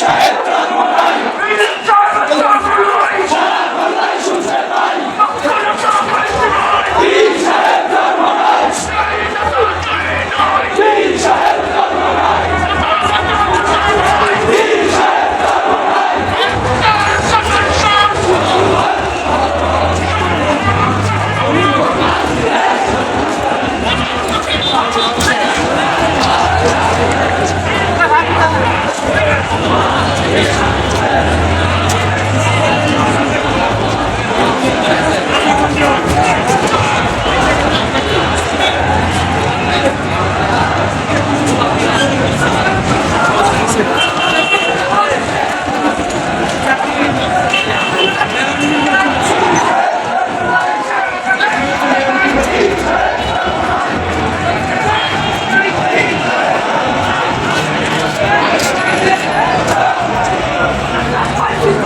সাহেব Yeah.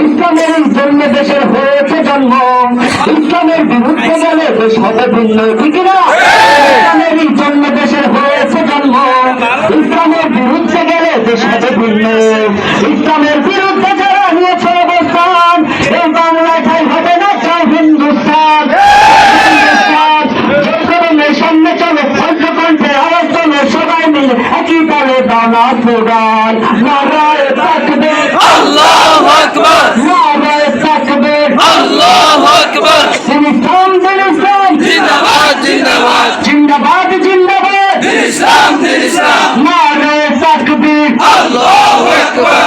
ইসলামের জন্য দেশের হয়েছে জন্ম। ইসলামের বিরুদ্ধে গেলে দেশ হবে ভিন্ন ঠিক না ইসলামের জন্য দেশের হয়েছে জন্ম। দানা প্রদান নারায় থাকবে। আল্লাহু আকবার। নারায় থাকবে। আল্লাহু আকবার। ইসলাম ইসলাম জিন্দাবাদ জিন্দাবাদ। জিন্দাবাদ জিন্দাবাদ। ইসলাম ইসলাম নারায় থাকবে। আল্লাহু আকবার।